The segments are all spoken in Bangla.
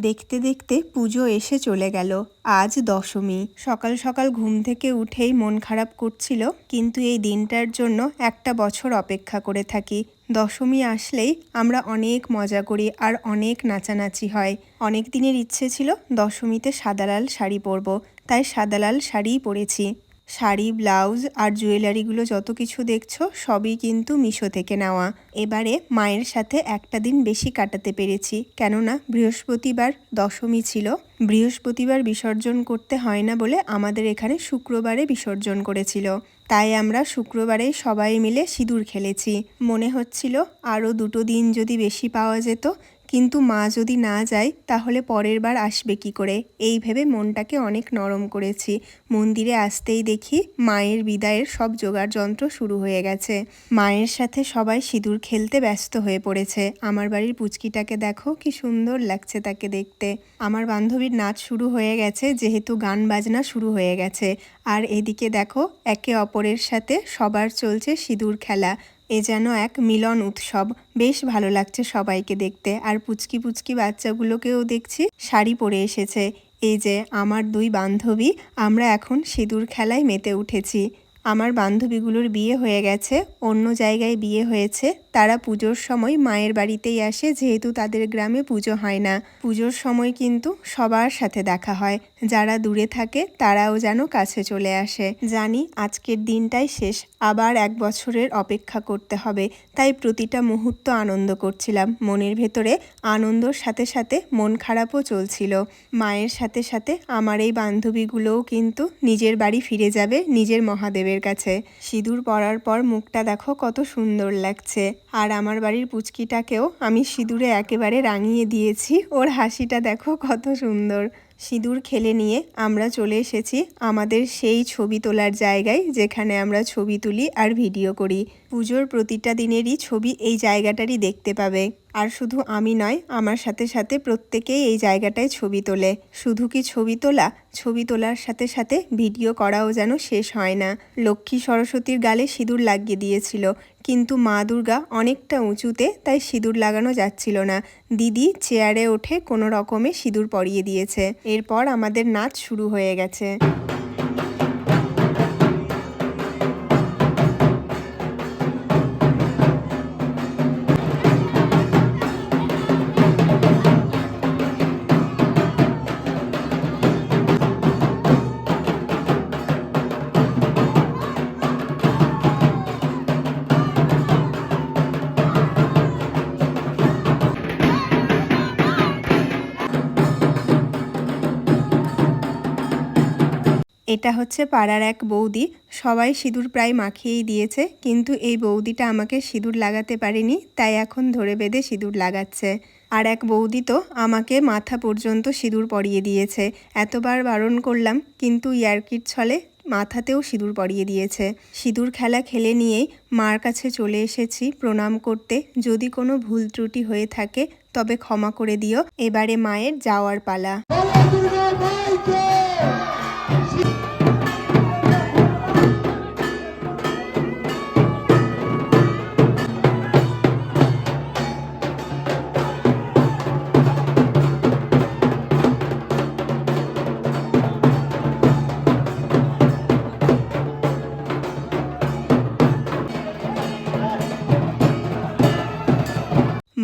দেখতে দেখতে পুজো এসে চলে গেল। আজ দশমী। সকাল সকাল ঘুম থেকে উঠেই মন খারাপ করছিল, কিন্তু এই দিনটার জন্য একটা বছর অপেক্ষা করে থাকি। দশমী আসলেই আমরা অনেক মজা করি আর অনেক নাচানাচি হয়। অনেক দিনের ইচ্ছে ছিল দশমীতে সাদা লাল শাড়ি পরবো, তাই সাদা লাল শাড়িই পরেছি। শাড়ি, ব্লাউজ আর জুয়েলারিগুলো যত কিছু দেখছ, সবই কিন্তু মিশো থেকে নেওয়া। এবারে মায়ের সাথে একটা দিন বেশি কাটাতে পেরেছি, কেননা বৃহস্পতিবার দশমী ছিল। বৃহস্পতিবার বিসর্জন করতে হয় না বলে আমাদের এখানে শুক্রবারে বিসর্জন করেছিল। তাই আমরা শুক্রবারে সবাই মিলে সিঁদুর খেলেছি। মনে হচ্ছিল আরও দুটো দিন যদি বেশি পাওয়া যেত কিন্তু মা যদি না যায়, তাহলে পরের বার আসবে কি করে? এই ভেবে মনটাকে অনেক নরম করেছি। মন্দিরে আসতেই দেখি মায়ের বিদায়ের সব জোগাড় যন্ত্র শুরু হয়ে গেছে। মায়ের সাথে সবাই সিঁদুর খেলতে ব্যস্ত হয়ে পড়েছে। আমার বাড়ির পুচকিটাকে দেখো, কি সুন্দর লাগছে তাকে দেখতে। আমার বান্ধবীর নাচ শুরু হয়ে গেছে, যেহেতু গান বাজনা শুরু হয়ে গেছে। আর এদিকে দেখো, একে অপরের সাথে সবার চলছে সিঁদুর খেলা। এ যেন এক মিলন উৎসব। বেশ ভালো লাগছে সবাইকে দেখতে। আর পুচকি পুচকি বাচ্চাগুলোকেও দেখছি, শাড়ি পরে এসেছে। এই যে, আমার দুই বান্ধবী, আমরা এখন সিঁদুর খেলায় মেতে উঠেছি। আমার বান্ধবীগুলোর বিয়ে হয়ে গেছে, অন্য জায়গায় বিয়ে হয়েছে। তারা পুজোর সময় মায়ের বাড়িতেই আসে, যেহেতু তাদের গ্রামে পুজো হয় না। পুজোর সময় কিন্তু সবার সাথে দেখা হয়। যারা দূরে থাকে, তারাও যেন কাছে চলে আসে। জানি আজকের দিনটাই শেষ, আবার এক বছরের অপেক্ষা করতে হবে। তাই প্রতিটা মুহূর্ত আনন্দ করছিলাম। মনের ভেতরে আনন্দর সাথে সাথে মন খারাপও চলছিল। মায়ের সাথে সাথে আমার এই বান্ধবীগুলোও কিন্তু নিজের বাড়ি ফিরে যাবে, নিজের মহাদেবের কাছে। সিঁদুর পরার পর মুখটা দেখো কত সুন্দর লাগছে। আর আমার বাড়ির পুচকিটাকেও আমি সিঁদুরে একেবারে রাঙিয়ে দিয়েছি। ওর হাসিটা দেখো কত সুন্দর। সিঁদুর খেলে নিয়ে আমরা চলে এসেছি আমাদের সেই ছবি তোলার জায়গায়, যেখানে আমরা ছবি তুলি আর ভিডিও করি। পুজোর প্রতিটা দিনেরই ছবি এই জায়গাটারই দেখতে পাবে। আর শুধু আমি নয়, আমার সাথে সাথে প্রত্যেকেই এই জায়গাটায় ছবি তোলে। শুধু কি ছবি তোলা? ছবি তোলার সাথে সাথে ভিডিও করাও যেন শেষ হয় না। লক্ষ্মী সরস্বতীর গালে সিঁদুর লাগিয়ে দিয়েছিল। কিন্তু মা দুর্গা অনেকটা উঁচুতে, তাই সিঁদুর লাগানো যাচ্ছিল না। দিদি চেয়ারে ওঠে কোনো রকমে সিঁদুর পরিয়ে দিয়েছে। এরপর আমাদের নাচ শুরু হয়ে গেছে। এটা হচ্ছে পাড়ার এক বৌদি। সবাই সিঁদুর প্রায় মাখিয়েই দিয়েছে, কিন্তু এই বৌদিটা আমাকে সিঁদুর লাগাতে পারেনি, তাই এখন ধরে বেঁধে সিঁদুর লাগাচ্ছে। আর এক বৌদি তো আমাকে মাথা পর্যন্ত সিঁদুর পরিয়ে দিয়েছে। এতবার বারণ করলাম, কিন্তু ইয়ার্কির ছলে মাথাতেও সিঁদুর পরিয়ে দিয়েছে। সিঁদুর খেলা খেলে নিয়েই মার কাছে চলে এসেছি প্রণাম করতে। যদি কোনো ভুল ত্রুটি হয়ে থাকে, তবে ক্ষমা করে দিও। এবারে মায়ের যাওয়ার পালা।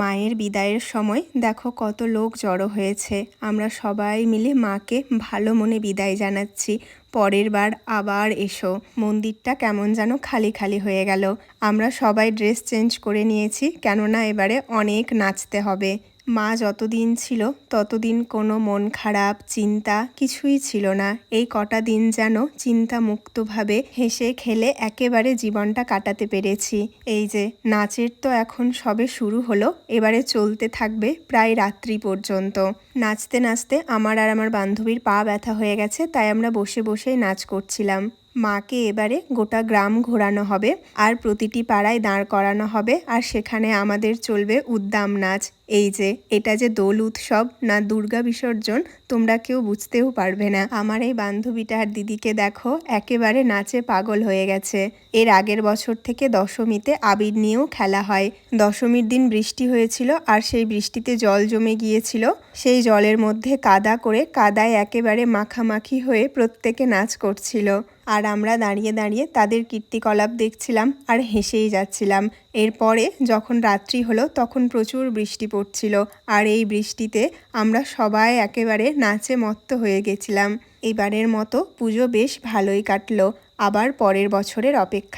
মায়ের বিদায়ের সময় দেখো কত লোক জড়ো হয়েছে। আমরা সবাই মিলে মাকে ভালো মনে বিদায় জানাচ্ছি। পরের বার আবার এসো। মন্দিরটা কেমন যেন খালি খালি হয়ে গেল। আমরা সবাই ড্রেস চেঞ্জ করে নিয়েছি, কেননা এবারে অনেক নাচতে হবে। মা যতদিন ছিল ততদিন কোনো মন খারাপ, চিন্তা কিছুই ছিল না। এই কটা দিন যেন চিন্তা মুক্তভাবে হেসে খেলে একেবারে জীবনটা কাটাতে পেরেছি। এই যে, নাচের তো এখন সবে শুরু হলো, এবারে চলতে থাকবে প্রায় রাত্রি পর্যন্ত। নাচতে নাচতে আমার আর আমার বান্ধবীর পা ব্যথা হয়ে গেছে, তাই আমরা বসে বসেই নাচ করছিলাম। মাকে এবারে গোটা গ্রাম ঘোরানো হবে, আর প্রতিটি পাড়ায় দাঁড় করানো হবে, আর সেখানে আমাদের চলবে উদ্দাম নাচ। এই যে, এটা যে দোল উৎসব না দুর্গা বিসর্জন, তোমরা কেউ বুঝতেও পারবে না। আমার এই বান্ধবীটা আর দিদিকে দেখো, একেবারে নাচে পাগল হয়ে গেছে। এর আগের বছর থেকে দশমীতে আবির নিয়েও খেলা হয়। দশমীর দিন বৃষ্টি হয়েছিল আর সেই বৃষ্টিতে জল জমে গিয়েছিল। সেই জলের মধ্যে কাদা করে কাদায় একেবারে মাখামাখি হয়ে প্রত্যেকে নাচ করছিল। আর আমরা দাঁড়িয়ে দাঁড়িয়ে তাদের কীর্তিকলাপ দেখছিলাম আর হেসেই যাচ্ছিলাম। এরপরে যখন রাত্রি হলো, তখন প্রচুর বৃষ্টি পড়ছিল। আর এই বৃষ্টিতে আমরা সবাই একেবারে নাচে মত্ত হয়ে গেছিলাম। এবারের মতো পুজো বেশ ভালোই কাটলো। আবার পরের বছরের অপেক্ষা